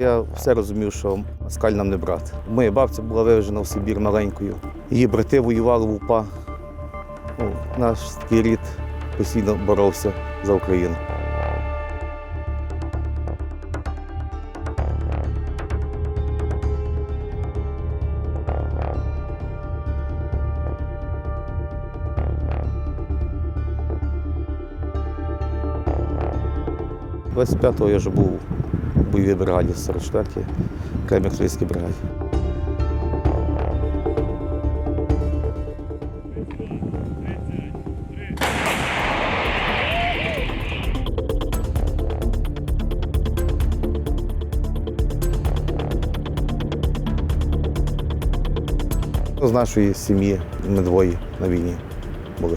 Я все розумів, що москаль нам не брат. Моя бабця була вивезена в Сибір маленькою. Її брати воювали в УПА. Ну, наш такий рід постійно боровся за Україну. – 25-го я вже був бойовій бригаді 44-й, окремій артилерійській бригаді. З нашої сім'ї ми двоє на війні були.